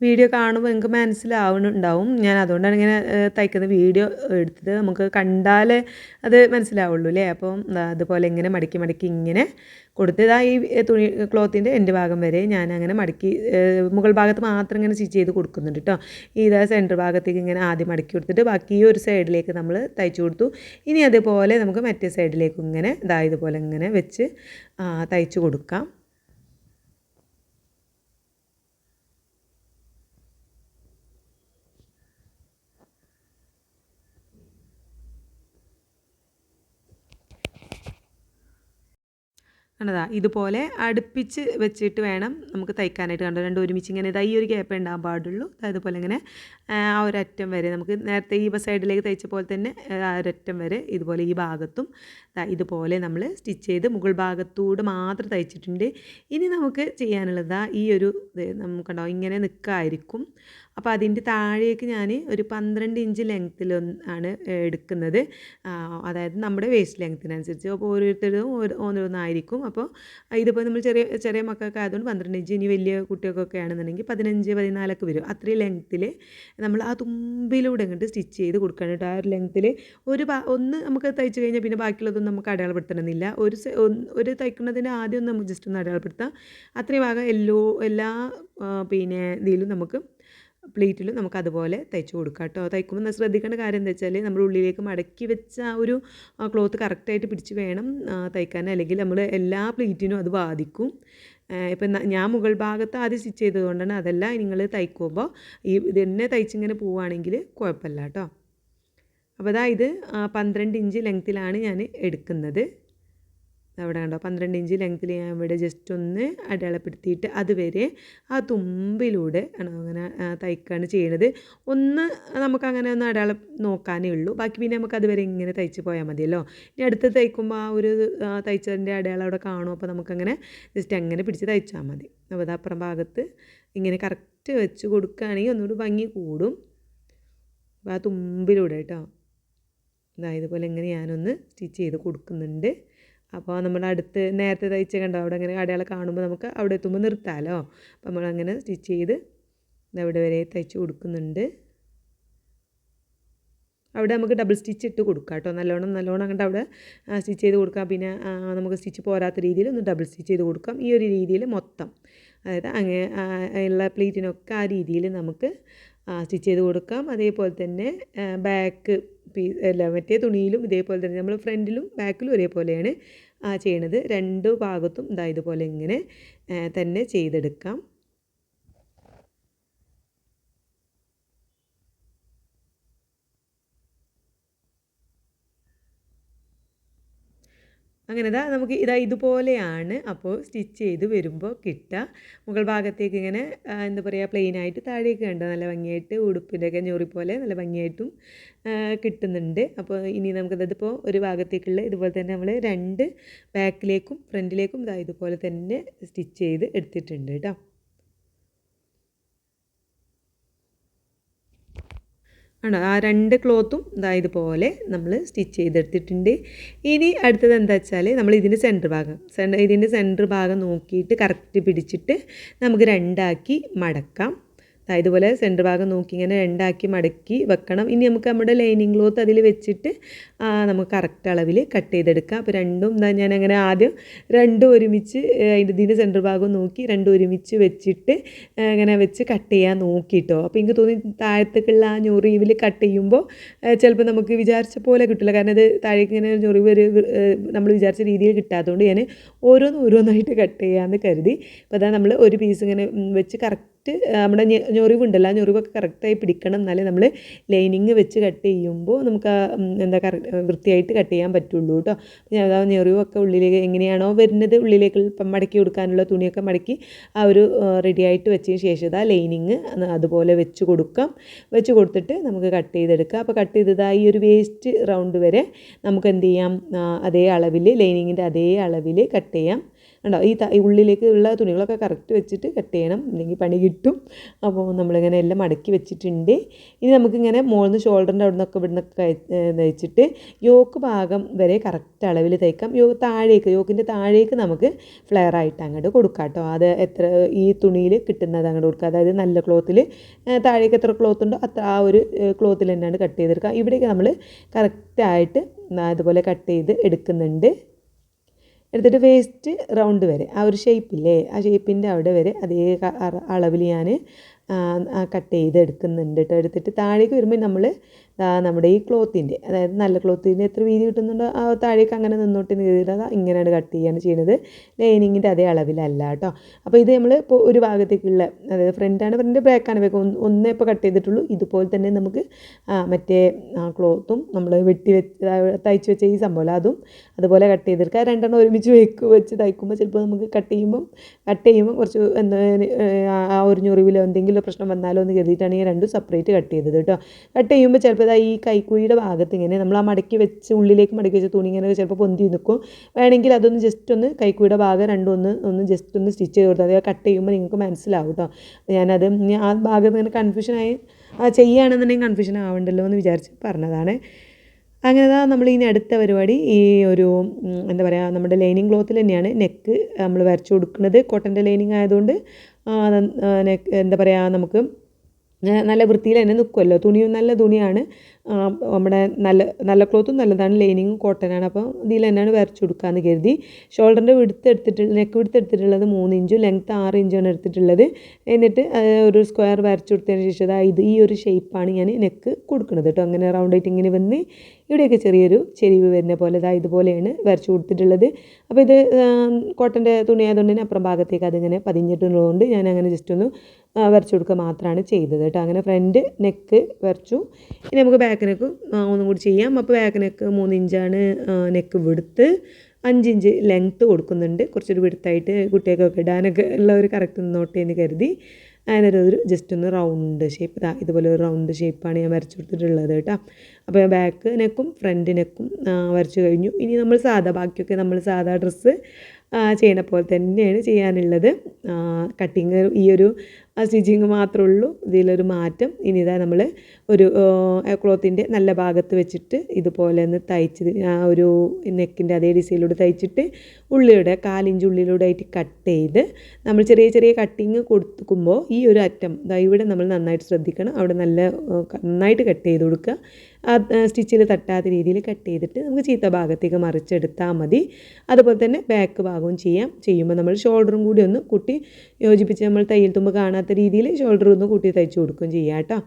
വീഡിയോ കാണുമ്പോൾ നിങ്ങൾക്ക് മനസ്സിലാവുന്നുണ്ടാവും ഞാൻ അതുകൊണ്ടാണ് ഇങ്ങനെ തയ്ക്കുന്ന വീഡിയോ എടുത്തത്. നമുക്ക് കണ്ടാലേ അത് മനസ്സിലാവുള്ളൂ അല്ലേ അപ്പം അതുപോലെ ഇങ്ങനെ മടക്കി മടക്കി ഇങ്ങനെ കൊടുത്ത് ഇതാ ഈ തുണി ക്ലോത്തിന്റെ എന്റെ ഭാഗം വരെ ഞാൻ അങ്ങനെ മടക്കി മുകൾ ഭാഗത്ത് മാത്രം ഇങ്ങനെ സ്റ്റിച്ച് ചെയ്ത് കൊടുക്കുന്നുണ്ട് കേട്ടോ ഇതാ സെന്റർ ഭാഗത്തേക്ക് ഇങ്ങനെ ആദ്യം മടക്കി കൊടുത്തിട്ട് ബാക്കി ഈ ഒരു സൈഡിലേക്ക് നമ്മൾ തയ്ച്ചു കൊടുത്തു. ഇനി അതുപോലെ നമുക്ക് മറ്റേ സൈഡിലേക്കും ഇങ്ങനെ ഇതാ ഇതുപോലെ ഇങ്ങനെ വെച്ച് തയ്ച്ചു കൊടുക്കാം. കണ്ടതാ? ഇതുപോലെ അടുപ്പിച്ച് വെച്ചിട്ട് വേണം നമുക്ക് തയ്ക്കാനായിട്ട് കണ്ടോ? രണ്ടും ഒരുമിച്ച് ഇങ്ങനെ ഇതാ ഈ ഒരു ഗ്യാപ്പ് ഉണ്ടാകാൻ പാടുള്ളൂ. അതുപോലെ ഇങ്ങനെ ആ ഒരറ്റം വരെ നമുക്ക് നേരത്തെ ഈ സൈഡിലേക്ക് തയ്ച്ച പോലെ തന്നെ ആ ഒരറ്റം വരെ ഇതുപോലെ ഈ ഭാഗത്തും ഇതുപോലെ നമ്മൾ സ്റ്റിച്ച് ചെയ്ത് മുകൾ ഭാഗത്തൂടെ മാത്രം തയ്ച്ചിട്ടുണ്ട്. ഇനി നമുക്ക് ചെയ്യാനുള്ളത് ഈ ഒരു നമുക്കുണ്ടാവും ഇങ്ങനെ നിൽക്കായിരിക്കും അപ്പോൾ അതിന്റെ താഴേക്ക് ഞാൻ ഒരു പന്ത്രണ്ട് ഇഞ്ച് ലെങ്ത്തിൽ ആണ് എടുക്കുന്നത്. അതായത് നമ്മുടെ വേസ്റ്റ് ലെങ്ത്തിനനുസരിച്ച്. അപ്പോൾ ഓരോരുത്തരും ഓരോന്നായിരിക്കും. അപ്പോൾ ഇതിപ്പോൾ നമ്മൾ ചെറിയ ചെറിയ മക്കൾക്ക് ആയതുകൊണ്ട് പന്ത്രണ്ട് ഇഞ്ച് ഇനി വലിയ കുട്ടികൾക്കൊക്കെ ആണെന്നുണ്ടെങ്കിൽ പതിനഞ്ച് പതിനാലൊക്കെ വരും. അത്രയും ലെങ്ത്തിൽ നമ്മൾ ആ തുമ്പിലൂടെ അങ്ങോട്ട് സ്റ്റിച്ച് ചെയ്ത് കൊടുക്കണം കേട്ടോ. ആ ഒരു ലെങ്ത്തിൽ ഒരു ഒന്ന് നമുക്ക് തയ്ച്ച് കഴിഞ്ഞാൽ പിന്നെ ബാക്കിയുള്ളതൊന്നും നമുക്ക് അടയാളപ്പെടുത്തണമെന്നില്ല ഒരു ഒരു തയ്ക്കുന്നതിന് ആദ്യം ഒന്ന് നമുക്ക് ജസ്റ്റ് ഒന്ന് അടയാളപ്പെടുത്താം. അത്രയും ഭാഗം എല്ലോ എല്ലാ പിന്നെ ഇതിലും നമുക്ക് പ്ലേറ്റിലും നമുക്ക് അതുപോലെ തയ്ച്ച് കൊടുക്കാം കേട്ടോ. തയ്ക്കുമ്പോൾ ശ്രദ്ധിക്കേണ്ട കാര്യം എന്താ വെച്ചാൽ നമ്മൾ ഉള്ളിലേക്ക് മടക്കി വെച്ച ആ ഒരു ക്ലോത്ത് കറക്റ്റായിട്ട് പിടിച്ച് വേണം തയ്ക്കാൻ. അല്ലെങ്കിൽ നമ്മൾ എല്ലാ പ്ലേറ്റിനും അത് ബാധിക്കും. ഇപ്പം ഞാൻ മുകൾ ഭാഗത്ത് ആദ്യം സ്റ്റിച്ച് ചെയ്തതുകൊണ്ടാണ് അതല്ല നിങ്ങൾ തയ്ക്കുമ്പോൾ ഈ ഇത് തന്നെ തയ്ച്ചിങ്ങനെ പോവുകയാണെങ്കിൽ കുഴപ്പമില്ല കേട്ടോ. അപ്പോൾ അതാ ഇത് ആ, പന്ത്രണ്ട് ഇഞ്ച് ലെങ്ത്തിലാണ് ഞാൻ എടുക്കുന്നത്. അവിടെ കണ്ടോ? പന്ത്രണ്ട് ഇഞ്ച് ലെങ്ത്തിൽ ഞാൻ ഇവിടെ ജസ്റ്റ് ഒന്ന് അടയാളപ്പെടുത്തിയിട്ട് അതുവരെ ആ തുമ്പിലൂടെ ആണ് അങ്ങനെ തയ്ക്കുകയാണ് ചെയ്യണത്. ഒന്ന് നമുക്ക് അങ്ങനെ ഒന്ന് അടയാളം നോക്കാനേ ഉള്ളൂ. ബാക്കി പിന്നെ നമുക്ക് അതുവരെ ഇങ്ങനെ തയ്ച്ച് പോയാൽ മതിയല്ലോ. ഇനി അടുത്ത് തയ്ക്കുമ്പോൾ ആ ഒരു തയ്ച്ചതിന്റെ അടയാളം അവിടെ കാണും. അപ്പോൾ നമുക്കങ്ങനെ ജസ്റ്റ് അങ്ങനെ പിടിച്ച് തയ്ച്ചാൽ മതി. അപ്പോൾ അത് അപ്പുറം ഭാഗത്ത് ഇങ്ങനെ കറക്റ്റ് വെച്ച് കൊടുക്കുകയാണെങ്കിൽ ഒന്നുകൂടി ഭംഗി കൂടും. ആ തുമ്പിലൂടെ കേട്ടോ. അതായത് ഇതുപോലെ ഇങ്ങനെ ഞാനൊന്ന് സ്റ്റിച്ച് ചെയ്ത് കൊടുക്കുന്നുണ്ട്. അപ്പോൾ നമ്മൾ അടുത്ത് നേരത്തെ തയ്ച്ച കണ്ടോ? അവിടെ അങ്ങനെ അടയാളം കാണുമ്പോൾ നമുക്ക് അവിടെ എത്തുമ്പോൾ നിർത്താമല്ലോ അപ്പോൾ നമ്മളങ്ങനെ സ്റ്റിച്ച് ചെയ്ത് അവിടെ വരെ തയ്ച്ച് കൊടുക്കുന്നുണ്ട്. അവിടെ നമുക്ക് ഡബിൾ സ്റ്റിച്ച് ഇട്ട് കൊടുക്കാം കേട്ടോ. നല്ലോണം നല്ലോണം അങ്ങോട്ട് അവിടെ സ്റ്റിച്ച് ചെയ്ത് കൊടുക്കാം. പിന്നെ നമുക്ക് സ്റ്റിച്ച് പോരാത്ത രീതിയിൽ ഒന്ന് ഡബിൾ സ്റ്റിച്ച് ചെയ്ത് കൊടുക്കാം. ഈ ഒരു രീതിയിൽ മൊത്തം. അതായത് അങ്ങനെ ഉള്ള പ്ലേറ്റിനൊക്കെ ആ രീതിയിൽ നമുക്ക് സ്റ്റിച്ച് ചെയ്ത് കൊടുക്കാം. അതേപോലെ തന്നെ ബാക്ക് പീ അല്ല മറ്റേ തുണിയിലും ഇതേപോലെ തന്നെ നമ്മൾ ഫ്രണ്ടിലും ബാക്കിലും ഒരേപോലെയാണ് ആ, ചെയ്യണത്. രണ്ട് ഭാഗത്തും ഇതാ ഇതുപോലെ ഇങ്ങനെ തന്നെ ചെയ്തെടുക്കാം. അങ്ങനെ ഇതാ നമുക്ക് ഇതാ ഇതുപോലെയാണ് അപ്പോൾ സ്റ്റിച്ച് ചെയ്ത് വരുമ്പോൾ കിട്ടുക മുകൾ ഭാഗത്തേക്ക് ഇങ്ങനെ എന്താ പറയുക പ്ലെയിൻ ആയിട്ട് താഴേക്ക് കണ്ടോ നല്ല ഭംഗിയായിട്ട് ഉടുപ്പിന്റെയൊക്കെ ഞൊറി പോലെ നല്ല ഭംഗിയായിട്ടും കിട്ടുന്നുണ്ട്. അപ്പോൾ ഇനി നമുക്കതിപ്പോൾ ഒരു ഭാഗത്തേക്കുള്ള ഇതുപോലെ തന്നെ നമ്മൾ രണ്ട് ബാക്കിലേക്കും ഫ്രണ്ടിലേക്കും ഇതാ ഇതുപോലെ തന്നെ സ്റ്റിച്ച് ചെയ്ത് എടുത്തിട്ടുണ്ട് കേട്ടോ. ആണോ? ആ രണ്ട് ക്ലോത്തും ഇതാ ഇതുപോലെ നമ്മൾ സ്റ്റിച്ച് ചെയ്തെടുത്തിട്ടുണ്ട്. ഇനി അടുത്തത് എന്താ വെച്ചാൽ നമ്മൾ ഇതിന്റെ സെന്റർ ഭാഗം. ഇതിന്റെ സെന്റർ ഭാഗം നോക്കിയിട്ട് കറക്റ്റ് പിടിച്ചിട്ട് നമുക്ക് രണ്ടാക്കി മടക്കാം. ഇതുപോലെ സെന്റർ ഭാഗം നോക്കി ഇങ്ങനെ രണ്ടാക്കി മടക്കി വെക്കണം. ഇനി നമുക്ക് നമ്മുടെ ലൈനിങ് ക്ലോത്ത് അതിൽ വെച്ചിട്ട് നമുക്ക് കറക്റ്റ് അളവിൽ കട്ട് ചെയ്തെടുക്കാം. അപ്പോൾ രണ്ടും എന്താ ഞാൻ അങ്ങനെ ആദ്യം രണ്ടും ഒരുമിച്ച് ഇതിന്റെ സെന്റർ ഭാഗം നോക്കി രണ്ടും ഒരുമിച്ച് വെച്ചിട്ട് ഇങ്ങനെ വെച്ച് കട്ട് ചെയ്യാൻ നോക്കിയിട്ടോ അപ്പോൾ എനിക്ക് തോന്നി താഴത്തേക്കുള്ള ആ ഞൊറിവിൽ കട്ട് ചെയ്യുമ്പോൾ ചിലപ്പോൾ നമുക്ക് വിചാരിച്ച പോലെ കിട്ടില്ല കാരണം അത് താഴേക്ക് ഇങ്ങനെ ഞൊറിവ് ഒരു നമ്മൾ വിചാരിച്ച രീതിയിൽ കിട്ടാത്തതുകൊണ്ട് ഞാൻ ഓരോന്ന് ഓരോന്നായിട്ട് കട്ട് ചെയ്യാമെന്ന് കരുതി. അപ്പോൾ അതാ നമ്മൾ ഒരു പീസ് ഇങ്ങനെ വെച്ച് കറക്റ്റ് നമ്മുടെ ഞെ- ഞൊറിവുണ്ടല്ലോ ആ ഞൊറിവൊക്കെ കറക്റ്റായി പിടിക്കണം. എന്നാലേ നമ്മൾ ലൈനിങ് വെച്ച് കട്ട് ചെയ്യുമ്പോൾ നമുക്ക് ആ, എന്താ കറ വൃത്തിയായിട്ട് കട്ട് ചെയ്യാൻ പറ്റുള്ളൂ കേട്ടോ ഞാൻ അതാ ഞൊറിവൊക്കെ ഉള്ളിലേക്ക് എങ്ങനെയാണോ വരുന്നത് ഉള്ളിലേക്ക് ഇപ്പം മടക്കി കൊടുക്കാനുള്ള തുണിയൊക്കെ മടക്കി ആ ഒരു റെഡിയായിട്ട് വെച്ചതിന് ശേഷം ഇതാ ലൈനിങ് അതുപോലെ വെച്ച് കൊടുക്കാം. വെച്ച് കൊടുത്തിട്ട് നമുക്ക് കട്ട് ചെയ്തെടുക്കാം. അപ്പോൾ കട്ട് ചെയ്തതാ ഈ ഒരു വേസ്റ്റ് റൗണ്ട് വരെ നമുക്ക് എന്ത് ചെയ്യാം? അതേ അളവിൽ ലൈനിങ്ങിന്റെ അതേ അളവിൽ കട്ട് ചെയ്യാം. കണ്ടോ ഈ ഉള്ളിലേക്ക് ഉള്ള തുണികളൊക്കെ കറക്റ്റ് വെച്ചിട്ട് കട്ട് ചെയ്യണം. അല്ലെങ്കിൽ പണി കിട്ടും. അപ്പോൾ നമ്മളിങ്ങനെ എല്ലാം മടക്കി വെച്ചിട്ടുണ്ട്. ഇനി നമുക്കിങ്ങനെ മുകളിൽ ഷോൾഡറിന്റെ അവിടെ നിന്നൊക്കെ ഇവിടെ നിന്നൊക്കെ തയ്ച്ചിട്ട് യോക്ക് ഭാഗം വരെ കറക്റ്റ് അളവിൽ തയ്ക്കാം. യോ താഴേക്ക് യോക്കിന്റെ താഴേക്ക് നമുക്ക് ഫ്ലെയർ ആയിട്ട് അങ്ങോട്ട് കൊടുക്കാം കേട്ടോ. അത് എത്ര ഈ തുണിയിൽ കിട്ടുന്നത് അങ്ങോട്ട് കൊടുക്കുക അതായത് നല്ല ക്ലോത്തിൽ താഴേക്ക് എത്ര ക്ലോത്ത് ഉണ്ടോ അത്ര ആ ഒരു ക്ലോത്തിൽ തന്നെയാണ് കട്ട് ചെയ്തെടുക്കുക. ഇവിടേക്ക് നമ്മൾ കറക്റ്റായിട്ട് അതുപോലെ കട്ട് ചെയ്ത് എടുക്കുന്നുണ്ട്. എടുത്തിട്ട് വേസ്റ്റ് റൗണ്ട് വരെ. ആ ഒരു ഷേപ്പില്ലേ ആ ഷേപ്പിന്റെ അവിടെ വരെ അതേ അളവിൽ ഞാൻ കട്ട് ചെയ്ത് എടുക്കുന്നുണ്ട് കേട്ടോ എടുത്തിട്ട് താഴേക്ക് വരുമ്പോൾ നമ്മൾ നമ്മുടെ ഈ ക്ലോത്തിന്റെ അതായത് നല്ല ക്ലോത്തിന്റെ എത്ര വീതി കിട്ടുന്നുണ്ടോ ആ താഴേക്ക് അങ്ങനെ നിന്നോട്ട് നീതിയിട്ട് ഇങ്ങനെയാണ് കട്ട് ചെയ്യാണ് ചെയ്യുന്നത് ലൈനിങ്ങിന്റെ അതേ അളവിലല്ല കേട്ടോ അപ്പോൾ ഇത് നമ്മൾ ഇപ്പോൾ ഒരു ഭാഗത്തേക്കുള്ള അതായത് ഫ്രണ്ടാണ് ഫ്രണ്ട് ബാക്കാണ് ബാക്ക് ഒന്ന് ഇപ്പോൾ കട്ട് ചെയ്തിട്ടുള്ളൂ. ഇതുപോലെ തന്നെ നമുക്ക് മറ്റേ ക്ലോത്തും നമ്മൾ വെട്ടി വെച്ച് തയ്ച്ച് വെച്ച ഈ സംഭവം അതും അതുപോലെ കട്ട് ചെയ്തെടുക്കുക. രണ്ടെണ്ണം ഒരുമിച്ച് വെക്ക് വെച്ച് തയ്ക്കുമ്പോൾ ചിലപ്പോൾ നമുക്ക് കട്ട് ചെയ്യുമ്പം കട്ട് ചെയ്യുമ്പോൾ കുറച്ച് എന്താ ആ ഒരു ഞൊറിവിലോ എന്തെങ്കിലും പ്രശ്നം വന്നാലോ എന്ന് കരുതിയിട്ടാണ് ഞാൻ രണ്ടും സെപ്പറേറ്റ് കട്ട് ചെയ്തത് കേട്ടോ. കട്ട് ചെയ്യുമ്പോൾ ചിലപ്പോൾ ഈ കൈക്കുഴിയുടെ ഭാഗത്ത് ഇങ്ങനെ നമ്മൾ ആ മടക്കി വെച്ച് ഉള്ളിലേക്ക് മടക്കി വെച്ച തുണി ഇങ്ങനെ ചിലപ്പോൾ പൊന്തി നിൽക്കും വേണമെങ്കിൽ അതൊന്ന് ജസ്റ്റ് ഒന്ന് കൈക്കുഴിയുടെ ഭാഗം രണ്ടും ഒന്ന് ഒന്ന് ജസ്റ്റ് ഒന്ന് സ്റ്റിച്ച് ചെയ്ത് കൊടുത്താൽ കട്ട് ചെയ്യുമ്പോൾ നിങ്ങൾക്ക് മനസ്സിലാവും കേട്ടോ. ഞാനത് ആ ഭാഗം ഇങ്ങനെ കൺഫ്യൂഷനായി ചെയ്യുകയാണെന്നുണ്ടെങ്കിൽ കൺഫ്യൂഷൻ ആവണ്ടല്ലോ എന്ന് വിചാരിച്ച് പറഞ്ഞതാണ്. അങ്ങനെ ദാ നമ്മൾ ഇനി അടുത്ത പരിപാടി ഈ ഒരു എന്താ പറയുക നമ്മുടെ ലൈനിങ് ക്ലോത്തിൽ തന്നെയാണ് നെക്ക് നമ്മൾ വരച്ചു കൊടുക്കുന്നത്. കോട്ടന്റെ ലൈനിങ് ആയതുകൊണ്ട് എന്താ പറയുക നമുക്ക് നല്ല വൃത്തിയിൽ തന്നെ നിൽക്കുമല്ലോ തുണിയും നല്ല തുണിയാണ്. നമ്മുടെ നല്ല നല്ല ക്ലോത്തും നല്ലതാണ് ലൈനിങ്ങും കോട്ടനാണ് അപ്പോൾ ഇതിൽ തന്നെയാണ് വരച്ച് കൊടുക്കാമെന്ന് കരുതി. ഷോൾഡറിന്റെ വിടുത്ത് നെക്ക് വിടുത്ത് എടുത്തിട്ടുള്ളത് മൂന്ന് ഇഞ്ചും ലെങ്ത്ത് ആറ് ഇഞ്ചാണ് എടുത്തിട്ടുള്ളത്. എന്നിട്ട് ഒരു സ്ക്വയർ വരച്ച് കൊടുത്തതിന് ശേഷം ഇത് ഈ ഒരു ഷേപ്പാണ് ഞാൻ നെക്ക് കൊടുക്കുന്നത് കേട്ടോ അങ്ങനെ റൗണ്ട് ആയിട്ട് ഇങ്ങനെ വന്ന് ഇവിടെയൊക്കെ ചെറിയൊരു ചെരിവ് വരുന്ന പോലെ ഇതാ ഇതുപോലെയാണ് വരച്ച് കൊടുത്തിട്ടുള്ളത്. അപ്പോൾ ഇത് കോട്ടന്റെ തുണി ആയതുകൊണ്ട് തന്നെ അപ്പുറം ഭാഗത്തേക്ക് അതിങ്ങനെ പതിഞ്ഞിട്ടുള്ളതുകൊണ്ട് ഞാൻ അങ്ങനെ ജസ്റ്റ് ഒന്ന് വരച്ചു കൊടുക്കുക മാത്രമാണ് ചെയ്തത് കേട്ടോ അങ്ങനെ ഫ്രണ്ട് നെക്ക് വരച്ചു. ഇനി നമുക്ക് ബാക്ക് നെക്ക് ഒന്നും കൂടി ചെയ്യാം. അപ്പോൾ ബാക്ക് നെക്ക് മൂന്ന് ഇഞ്ചാണ് നെക്ക് വിടുത്ത് അഞ്ചിഞ്ച് ലെങ്ത്ത് കൊടുക്കുന്നുണ്ട്. കുറച്ചൊരു വിടുത്തായിട്ട് കുട്ടികൾക്കൊക്കെ ഇടാനൊക്കെ ഉള്ള ഒരു കറക്റ്റ് നോട്ട് എന്ന് കരുതി അതിനൊരു ഒരു ജസ്റ്റ് ഒന്ന് റൗണ്ട് ഷേപ്പ് ഇതാ ഇതുപോലെ ഒരു റൗണ്ട് ഷേപ്പാണ് ഞാൻ വരച്ചു കൊടുത്തിട്ടുള്ളത് കേട്ടോ. അപ്പോൾ ഞാൻ ബാക്ക് നെക്കും ഫ്രണ്ട് നെക്കും വരച്ചു കഴിഞ്ഞു. ഇനി നമ്മൾ സാധാ ബാക്കിയൊക്കെ നമ്മൾ സാധാ ഡ്രസ്സ് ചെയ്യണ പോലെ തന്നെയാണ് ചെയ്യാനുള്ളത്. കട്ടിങ് ഈ ഒരു സ്റ്റിച്ചിങ് മാത്രമേ ഉള്ളൂ ഇതിലൊരു മാറ്റം. ഇനി ഇതാ നമ്മൾ ഒരു ക്ലോത്തിന്റെ നല്ല ഭാഗത്ത് വെച്ചിട്ട് ഇതുപോലെ ഒന്ന് തയ്ച്ച് ആ ഒരു നെക്കിന്റെ അതേ ഡിസൈനിലൂടെ തയ്ച്ചിട്ട് ഉള്ളിലൂടെ കാലിഞ്ച് ഉള്ളിലൂടെ ആയിട്ട് കട്ട് ചെയ്ത് നമ്മൾ ചെറിയ ചെറിയ കട്ടിങ് കൊടുക്കുമ്പോൾ ഈ ഒരു അറ്റം ഇവിടെ നമ്മൾ നന്നായിട്ട് ശ്രദ്ധിക്കണം. അവിടെ നല്ല നന്നായിട്ട് കട്ട് ചെയ്ത് കൊടുക്കുക. ആ സ്റ്റിച്ചിൽ തട്ടാത്ത രീതിയിൽ കട്ട് ചെയ്തിട്ട് നമുക്ക് ചീത്ത ഭാഗത്തേക്ക് മറിച്ചെടുത്താൽ മതി. അതുപോലെ തന്നെ ബാക്ക് ഭാഗവും ചെയ്യാം. ചെയ്യുമ്പോൾ നമ്മൾ ഷോൾഡറും കൂടി ഒന്ന് കുട്ടി യോജിപ്പിച്ച് നമ്മൾ തയ്യൽ തുമ്പ് കാണാത്ത രീതിയിൽ ഷോൾഡർ ഒന്ന് കൂട്ടി തയ്ച്ച് കൊടുക്കുകയും ചെയ്യാം കേട്ടോ.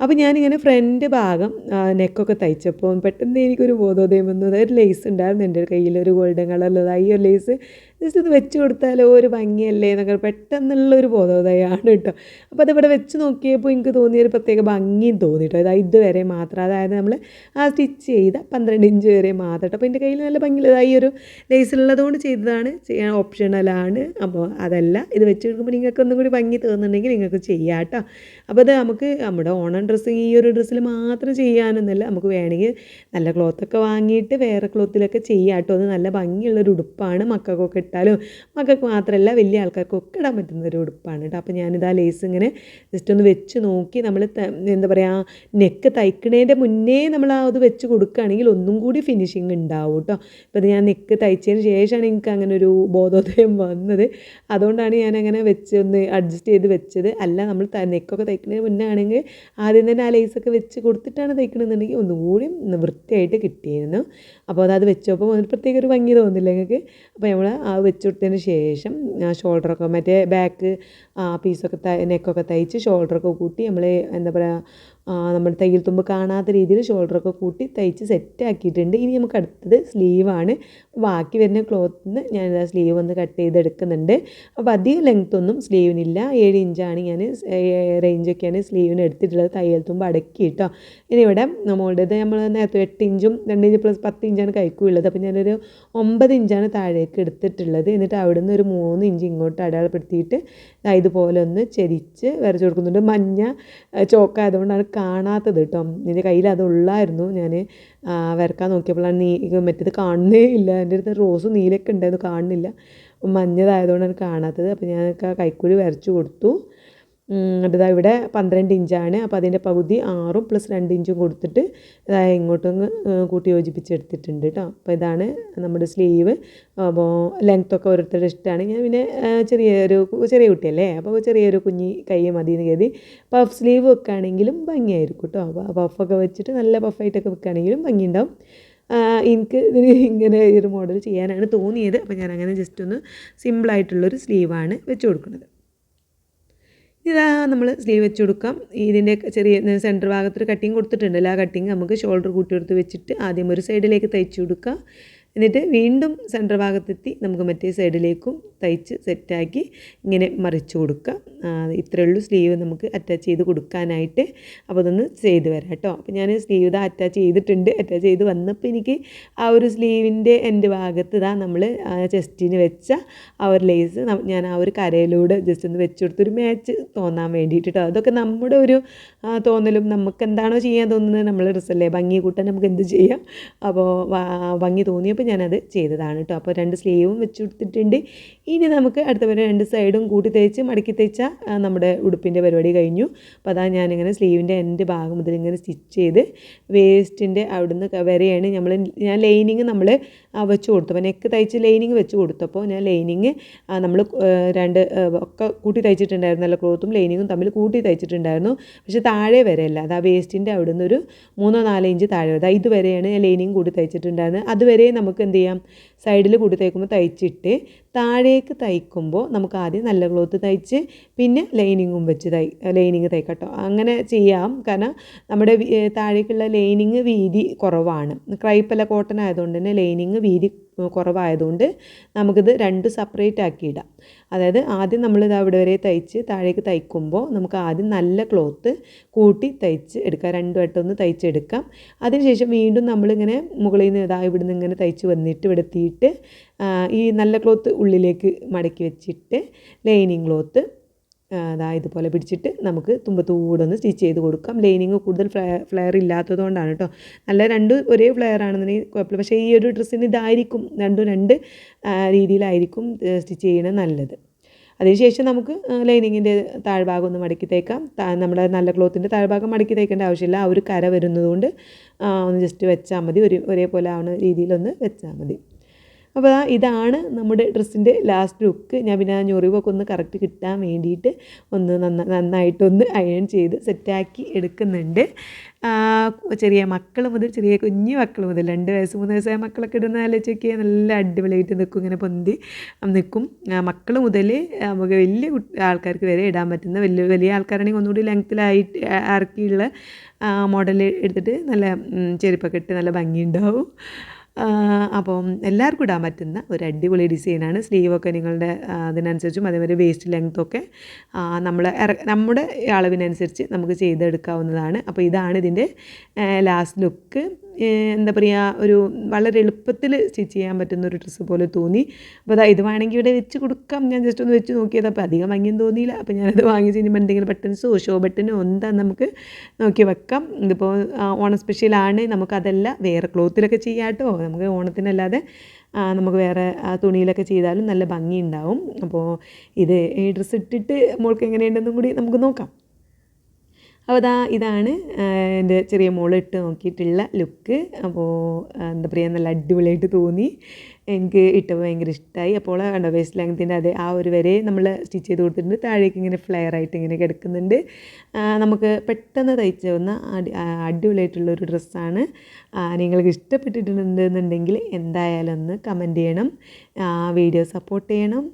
അപ്പോൾ ഞാനിങ്ങനെ ഫ്രണ്ട് ഭാഗം നെക്കൊക്കെ തയ്ച്ചപ്പോൾ പെട്ടെന്ന് എനിക്കൊരു ബോധോദയം വന്നു. അതായത് ലേസ് ഉണ്ടായിരുന്നു എന്റെ കയ്യിൽ ഒരു ഗോൾഡൻ കളറിലുള്ള ഈ ഒരു ലേസ് ജസ്റ്റ് ഇത് വെച്ച് കൊടുത്താലോ ഒരു ഭംഗിയല്ലേ എന്നൊക്കെ പെട്ടെന്നുള്ള ഒരു ബോധോദയമാണ് കേട്ടോ. അപ്പോൾ അതിവിടെ വെച്ച് നോക്കിയപ്പോൾ എനിക്ക് തോന്നിയൊരു പ്രത്യേക ഭംഗിയും തോന്നി കേട്ടോ അതായത് ഇതുവരെ മാത്രം. അതായത് നമ്മൾ ആ സ്റ്റിച്ച് ചെയ്ത പന്ത്രണ്ട് ഇഞ്ച് വരെ മാത്രം കേട്ടോ. അപ്പോൾ എന്റെ കയ്യിൽ നല്ല ഭംഗിയുള്ള ഈ ഒരു ലേസിലുള്ളതുകൊണ്ട് ചെയ്തതാണ്. ചെയ്യാൻ ഓപ്ഷണലാണ് അപ്പോൾ അതല്ല ഇത് വെച്ച് കൊടുക്കുമ്പോൾ നിങ്ങൾക്ക് ഒന്നും കൂടി ഭംഗി തോന്നുന്നുണ്ടെങ്കിൽ നിങ്ങൾക്ക് ചെയ്യാം കേട്ടോ. അപ്പോൾ അത് നമുക്ക് നമ്മുടെ ഓണം ഡ്രസ്സിങ് ഈ ഒരു ഡ്രസ്സിൽ മാത്രം ചെയ്യാനൊന്നുമല്ല. നമുക്ക് വേണമെങ്കിൽ നല്ല ക്ലോത്തൊക്കെ വാങ്ങിയിട്ട് വേറെ ക്ലോത്തിലൊക്കെ ചെയ്യാം കേട്ടോ. അത് നല്ല ഭംഗിയുള്ളൊരു ഉടുപ്പാണ്. മക്കൾക്കൊക്കെ ഇട്ടാലും മക്കൾക്ക് മാത്രമല്ല വലിയ ആൾക്കാർക്കൊക്കെ ഇടാൻ പറ്റുന്ന ഒരു ഉടുപ്പാണ് കേട്ടോ. അപ്പോൾ ഞാനിത് ലേസ് ഇങ്ങനെ ജസ്റ്റ് ഒന്ന് വെച്ച് നോക്കി നമ്മൾ എന്താ പറയുക നെക്ക് തയ്ക്കണേന്റെ മുന്നേ നമ്മൾ അത് വെച്ച് കൊടുക്കുകയാണെങ്കിൽ ഒന്നും കൂടി ഫിനിഷിങ് ഉണ്ടാവും കേട്ടോ. ഇപ്പോൾ ഇത് ഞാൻ നെക്ക് തയ്ച്ചതിന് ശേഷമാണ് എനിക്ക് അങ്ങനെ ഒരു ബോധോദയം വന്നത്. അതുകൊണ്ടാണ് ഞാൻ അങ്ങനെ വെച്ച് ഒന്ന് അഡ്ജസ്റ്റ് ചെയ്ത് വെച്ചത്. അല്ല നമ്മൾ നെക്കൊക്കെ തയ്ക്കുന്നതിന് മുന്നേ ആണെങ്കിൽ ആദ്യം തന്നെ ആ ലേസൊക്കെ വെച്ച് കൊടുത്തിട്ടാണ് തയ്ക്കണമെന്നുണ്ടെങ്കിൽ ഒന്നും കൂടി വൃത്തിയായിട്ട് കിട്ടിയിരുന്നു. അപ്പോൾ അത് വെച്ചപ്പോൾ പ്രത്യേക ഒരു ഭംഗി തോന്നില്ല ഞങ്ങൾക്ക് അപ്പോൾ നമ്മൾ ആ വെച്ച് കൊടുത്തതിന് ശേഷം ഷോൾഡറൊക്കെ മറ്റേ ബാക്ക് പീസൊക്കെ നെക്കൊക്കെ തയ്ച്ച് ഷോൾഡറൊക്കെ കൂട്ടി നമ്മൾ എന്താ പറയുക നമ്മൾ തയ്യൽ തുമ്പ് കാണാത്ത രീതിയിൽ ഷോൾഡറൊക്കെ കൂട്ടി തയ്ച്ച് സെറ്റ് ആക്കിയിട്ടുണ്ട്. ഇനി നമുക്ക് അടുത്തത് സ്ലീവാണ് ബാക്കി വരുന്ന ക്ലോത്തിൽ നിന്ന് ഞാനിതാ സ്ലീവ് ഒന്ന് കട്ട് ചെയ്തെടുക്കുന്നുണ്ട്. അപ്പോൾ അധികം ലെങ്ത് ഒന്നും സ്ലീവിനില്ല ഏഴ് ഇഞ്ചാണ് ഞാൻ റേഞ്ചൊക്കെയാണ് സ്ലീവിന് എടുത്തിട്ടുള്ളത്. തയ്യൽ തുമ്പ് അടക്കി കേട്ടോ ഇനി ഇവിടെ നമ്മളുടേത് നമ്മൾ നേരത്തെ എട്ട് ഇഞ്ചും രണ്ട് ഇഞ്ച് പ്ലസ് പത്ത് ഇഞ്ചാണ് കൈക്കുള്ളത്. അപ്പോൾ ഞാനൊരു ഒമ്പത് ഇഞ്ചാണ് താഴേക്ക് എടുത്തിട്ടുള്ളത്. എന്നിട്ട് അവിടെ നിന്ന് ഒരു മൂന്ന് ഇഞ്ച് ഇങ്ങോട്ട് അടയാളപ്പെടുത്തിയിട്ട് ഇതുപോലെ ഒന്ന് ചെരിച്ച് വരച്ച് കൊടുക്കുന്നുണ്ട്. മഞ്ഞ ചോക്കായതുകൊണ്ടാണ് കാണാത്തത് കേട്ടോ. എന്റെ കയ്യിൽ അതുള്ളായിരുന്നു ഞാൻ വരക്കാൻ നോക്കിയപ്പോഴാണ് നീ മറ്റേത് കാണുന്നേ ഇല്ല. എന്റെ അടുത്ത് റോസും നീലൊക്കെ ഉണ്ടായിരുന്നു കാണുന്നില്ല. മഞ്ഞതായതുകൊണ്ടാണ് കാണാത്തത്. അപ്പോൾ ഞാൻ കൈക്കൂലി വരച്ചു കൊടുത്തു. എന്നിട്ട് ഇവിടെ പന്ത്രണ്ട് ഇഞ്ചാണ്. അപ്പോൾ അതിന്റെ പകുതി ആറും പ്ലസ് രണ്ട് ഇഞ്ചും കൊടുത്തിട്ട് ഇതാ ഇങ്ങോട്ടും കൂട്ടി യോജിപ്പിച്ചെടുത്തിട്ടുണ്ട് കേട്ടോ അപ്പോൾ ഇതാണ് നമ്മുടെ സ്ലീവ് അപ്പോൾ ലെങ്ത്തൊക്കെ ഓരോരുത്തരുടെ ഇഷ്ടമാണ് ഞാൻ പിന്നെ ചെറിയൊരു ചെറിയ കുട്ടിയല്ലേ? അപ്പോൾ ചെറിയൊരു കുഞ്ഞി കൈ മതി എന്ന് കരുതി പഫ് സ്ലീവ് വെക്കുകയാണെങ്കിലും ഭംഗിയായിരിക്കും കേട്ടോ പഫൊക്കെ വെച്ചിട്ട് നല്ല പഫായിട്ടൊക്കെ വെക്കുകയാണെങ്കിലും ഭംഗിയുണ്ടാവും. എനിക്ക് ഇതിന് ഇങ്ങനെ ഒരു മോഡൽ ചെയ്യാനാണ് തോന്നിയത്. അപ്പോൾ ഞാൻ അങ്ങനെ ജസ്റ്റ് ഒന്ന് സിമ്പിളായിട്ടുള്ളൊരു സ്ലീവാണ് വെച്ച് കൊടുക്കുന്നത്. ഇതാ നമ്മൾ സ്ലീവ് വെച്ച് കൊടുക്കാം. ഇതിന്റെ ചെറിയ സെന്റർ ഭാഗത്തൊരു കട്ടിങ് കൊടുത്തിട്ടുണ്ടല്ലോ ആ കട്ടിങ് നമുക്ക് ഷോൾഡർ കൂട്ടി കൊടുത്ത് വെച്ചിട്ട് ആദ്യം ഒരു സൈഡിലേക്ക് തയ്ച്ചു കൊടുക്കുക. എന്നിട്ട് വീണ്ടും സെന്റർ ഭാഗത്തെത്തി നമുക്ക് മറ്റേ സൈഡിലേക്കും തയ്ച്ച് സെറ്റാക്കി ഇങ്ങനെ മറിച്ച് കൊടുക്കുക ഇത്രയേ ഉള്ളൂ സ്ലീവ് നമുക്ക് അറ്റാച്ച് ചെയ്ത് കൊടുക്കാനായിട്ട്. അപ്പോൾ അതൊന്ന് ചെയ്ത് വരാം കേട്ടോ. അപ്പോൾ ഞാൻ സ്ലീവ് ഇതാ അറ്റാച്ച് ചെയ്തിട്ടുണ്ട്. അറ്റാച്ച് ചെയ്ത് വന്നപ്പോൾ എനിക്ക് ആ ഒരു സ്ലീവിന്റെ എന്റെ ഭാഗത്ത് ഇതാ നമ്മൾ ചെസ്റ്റിന് വെച്ച ആ ഒരു ലേസ് ഞാൻ ആ ഒരു കരയിലൂടെ ജസ്റ്റ് ഒന്ന് വെച്ച് കൊടുത്തൊരു മാച്ച് തോന്നാൻ വേണ്ടിയിട്ട് കേട്ടോ അതൊക്കെ നമ്മുടെ ഒരു തോന്നലും നമുക്ക് എന്താണോ ചെയ്യാൻ തോന്നുന്നത് നമ്മൾ ഡ്രസ്സല്ലേ ഭംഗി കൂട്ടാൻ നമുക്ക് എന്ത് ചെയ്യാം? അപ്പോൾ ഭംഗി തോന്നിയപ്പോൾ ഞാനത് ചെയ്തതാണ് കേട്ടോ അപ്പോൾ രണ്ട് സ്ലീവും വെച്ച് കൊടുത്തിട്ടുണ്ട് ഇനി നമുക്ക് അടുത്ത വരെ രണ്ട് സൈഡും കൂട്ടി തേച്ച് മടക്കി തേച്ചാൽ നമ്മുടെ ഉടുപ്പിന്റെ പരിപാടി കഴിഞ്ഞു. അപ്പോൾ അതാ ഞാനിങ്ങനെ സ്ലീവിന്റെ എന്റെ ഭാഗം മുതൽ ഇങ്ങനെ സ്റ്റിച്ച് ചെയ്ത് വേസ്റ്റിന്റെ അവിടുന്ന് വരെയാണ് നമ്മൾ ഞാൻ ലൈനിങ് നമ്മൾ വെച്ച് കൊടുത്തു. അപ്പോൾ നെക്ക് തയ്ച്ച് ലൈനിങ് വെച്ച് കൊടുത്തപ്പോൾ ഞാൻ ലൈനിങ് നമ്മൾ രണ്ട് ഒക്കെ കൂട്ടി തയ്ച്ചിട്ടുണ്ടായിരുന്നല്ലോ ക്ലോത്തും ലൈനിങ്ങും തമ്മിൽ കൂട്ടി തയ്ച്ചിട്ടുണ്ടായിരുന്നു. പക്ഷെ താഴെ വരെയല്ല അത് ആ വേസ്റ്റിന്റെ അവിടുന്ന് ഒരു മൂന്നോ നാലോ ഇഞ്ച് താഴെ. ദാ ഇതുവരെയാണ് ഞാൻ ലൈനിങ് കൂട്ടി തയ്ച്ചിട്ടുണ്ടായിരുന്നത്. അതുവരെ നമുക്ക് എന്ത് ചെയ്യാം സൈഡിൽ കൂടി തയ്ക്കുമ്പോൾ തയ്ച്ചിട്ട് താഴേക്ക് തയ്ക്കുമ്പോൾ നമുക്ക് ആദ്യം നല്ല ക്ലോത്ത് തയ്ച്ച് പിന്നെ ലൈനിങ്ങും വെച്ച് തൈ ലൈനിങ് തയ്ക്കട്ടോ. അങ്ങനെ ചെയ്യാം. കാരണം നമ്മുടെ താഴേക്കുള്ള ലൈനിങ് വീതി കുറവാണ്. ക്രൈപ്പല കോട്ടൺ ആയതുകൊണ്ട് തന്നെ ലൈനിങ് വീതി കുറവായതുകൊണ്ട് നമുക്കിത് രണ്ട് സെപ്പറേറ്റ് ആക്കി അതായത് ആദ്യം നമ്മളിത് അവിടെ വരെ തയ്ച്ച് താഴേക്ക് തയ്ക്കുമ്പോൾ നമുക്ക് ആദ്യം നല്ല ക്ലോത്ത് കൂട്ടി തയ്ച്ച് എടുക്കാം. രണ്ടു വട്ടം ഒന്ന് തയ്ച്ചെടുക്കാം. അതിനുശേഷം വീണ്ടും നമ്മളിങ്ങനെ മുകളിൽ നിന്ന് ഇതാ ഇവിടുന്ന് ഇങ്ങനെ തയ്ച്ച് വന്നിട്ട് ഇവിടെ ആ, ഈ നല്ല ക്ലോത്ത് ഉള്ളിലേക്ക് മടക്കി വെച്ചിട്ട് ലൈനിങ് ക്ലോത്ത് അതാ ഇതുപോലെ പിടിച്ചിട്ട് നമുക്ക് തുമ്പത്തൂടെ ഒന്ന് സ്റ്റിച്ച് ചെയ്ത് കൊടുക്കാം. ലൈനിങ് കൂടുതൽ ഫ്ലെയർ ഫ്ലെയർ ഇല്ലാത്തതുകൊണ്ടാണ് കേട്ടോ. നല്ല രണ്ട് ഒരേ ഫ്ലെയർ ആണെന്നുണ്ടെങ്കിൽ കുഴപ്പമില്ല. പക്ഷേ ഈ ഒരു ഡ്രസ്സിന് ഇതായിരിക്കും രണ്ടും രണ്ട് രീതിയിലായിരിക്കും സ്റ്റിച്ച് ചെയ്യണത് നല്ലത്. അതിനുശേഷം നമുക്ക് ലൈനിങ്ങിന്റെ താഴ്ഭാഗം ഒന്ന് മടക്കി തേക്കാം. നമ്മുടെ നല്ല ക്ലോത്തിന്റെ താഴ്ഭാഗം മടക്കി തേക്കേണ്ട ആവശ്യമില്ല. ആ ഒരു കര വരുന്നതുകൊണ്ട് ഒന്ന് ജസ്റ്റ് വെച്ചാൽ മതി. ഒരു ഒരേപോലെ ആവുന്ന രീതിയിലൊന്ന് വെച്ചാൽ മതി. അപ്പോൾ ഇതാണ് നമ്മുടെ ഡ്രസ്സിന്റെ ലാസ്റ്റ് ലുക്ക് ഞാൻ പിന്നെ ആ ഞൊറിവൊക്കെ ഒന്ന് കറക്റ്റ് കിട്ടാൻ വേണ്ടിയിട്ട് ഒന്ന് നന്ന നന്നായിട്ടൊന്ന് അയൺ ചെയ്ത് സെറ്റാക്കി എടുക്കുന്നുണ്ട്. ചെറിയ മക്കൾ മുതൽ ചെറിയ കുഞ്ഞു മക്കൾ മുതൽ രണ്ട് വയസ്സ് മൂന്ന് വയസ്സായ മക്കളൊക്കെ ഇടുന്ന ആലോചിച്ചൊക്കെ നല്ല അടിപൊളിയായിട്ട് നിൽക്കും ഇങ്ങനെ പൊന്തി നിൽക്കും. മക്കൾ മുതൽ നമുക്ക് വലിയ ആൾക്കാർക്ക് വരെ ഇടാൻ പറ്റുന്ന വലിയ വലിയ ആൾക്കാരാണെങ്കിൽ ഒന്നുകൂടി ലെങ്ത്തിലായിട്ട് ഇറക്കിയുള്ള മോഡൽ എടുത്തിട്ട് നല്ല ചെരുപ്പൊക്കെ ഇട്ട് നല്ല ഭംഗിയുണ്ടാവും. അപ്പം എല്ലാവർക്കും ഇടാൻ പറ്റുന്ന ഒരു അടിപൊളി ഡിസൈനാണ്. സ്ലീവൊക്കെ നിങ്ങളുടെ അതിനനുസരിച്ചും അതേപോലെ വേസ്റ്റ് ലെങ്ത്തൊക്കെ നമ്മൾ നമ്മുടെ അളവിനനുസരിച്ച് നമുക്ക് ചെയ്തെടുക്കാവുന്നതാണ്. അപ്പോൾ ഇതാണ് ഇതിന്റെ ലാസ്റ്റ് ലുക്ക് എന്താ പറയുക ഒരു വളരെ എളുപ്പത്തിൽ സ്റ്റിച്ച് ചെയ്യാൻ പറ്റുന്ന ഒരു ഡ്രസ്സ് പോലെ തോന്നി. അപ്പോൾ അതാ ഇത് വേണമെങ്കിൽ ഇവിടെ വെച്ച് കൊടുക്കാം. ഞാൻ ജസ്റ്റ് ഒന്ന് വെച്ച് നോക്കിയത്. അപ്പോൾ അധികം ഭംഗിയും തോന്നിയില്ല. അപ്പോൾ ഞാനത് വാങ്ങി ചെയ്യുമ്പോൾ എന്തെങ്കിലും ബട്ടൺസോ ഷോ ബട്ടനോ എന്താ നമുക്ക് നോക്കി വെക്കാം. ഇതിപ്പോൾ ഓണം സ്പെഷ്യലാണ് നമുക്കതല്ല വേറെ ക്ലോത്തിലൊക്കെ ചെയ്യാം കേട്ടോ. നമുക്ക് ഓണത്തിനല്ലാതെ നമുക്ക് വേറെ തുണിയിലൊക്കെ ചെയ്താലും നല്ല ഭംഗി ഉണ്ടാവും അപ്പോൾ ഇത് ഈ ഡ്രസ്സ് ഇട്ടിട്ട് മോൾക്ക് എങ്ങനെയുണ്ടെന്നും കൂടി നമുക്ക് നോക്കാം. അപ്പോൾ അതാ ഇതാണ് എന്റെ ചെറിയ മോൾ ഇട്ട് നോക്കിയിട്ടുള്ള ലുക്ക്. അപ്പോൾ എന്താ പറയുക നല്ല അടിപൊളിയായിട്ട് തോന്നി. എനിക്ക് ഇട്ടപ്പോൾ ഭയങ്കര ഇഷ്ടമായി അപ്പോൾ കണ്ടോ വേസ്റ്റ് ലെങ്ത്തിന്റെ അതേ ആ ഒരു വരെ നമ്മൾ സ്റ്റിച്ച് ചെയ്ത് കൊടുത്തിട്ടുണ്ട്. താഴേക്ക് ഇങ്ങനെ ഫ്ലെയർ ആയിട്ട് ഇങ്ങനെ കിടക്കുന്നുണ്ട്. നമുക്ക് പെട്ടെന്ന് തയ്ച്ചാവുന്ന അടി അടിപൊളിയായിട്ടുള്ള അടിപൊളിയായിട്ടുള്ളൊരു ഡ്രസ്സാണ് നിങ്ങൾക്ക് ഇഷ്ടപ്പെട്ടിട്ടുണ്ടെന്നുണ്ടെങ്കിൽ എന്തായാലും ഒന്ന് കമന്റ് ചെയ്യണം. വീഡിയോ സപ്പോർട്ട് ചെയ്യണം.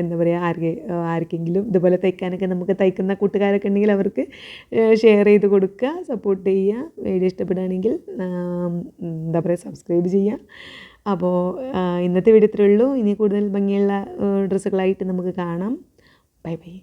എന്താ പറയുക ആർക്ക് ആർക്കെങ്കിലും ഇതുപോലെ തയ്ക്കാനൊക്കെ നമുക്ക് തയ്ക്കുന്ന കൂട്ടുകാരൊക്കെ ഉണ്ടെങ്കിൽ അവർക്ക് ഷെയർ ചെയ്ത് കൊടുക്കുക സപ്പോർട്ട് ചെയ്യുക. വീഡിയോ ഇഷ്ടപ്പെടുകയാണെങ്കിൽ എന്താ പറയുക സബ്സ്ക്രൈബ് ചെയ്യുക. അപ്പോൾ ഇന്നത്തെ വീഡിയോ ഇത്രയേ ഉള്ളൂ. ഇനി കൂടുതൽ ഭംഗിയുള്ള ഡ്രസ്സുകളായിട്ട് നമുക്ക് കാണാം. Bye bye.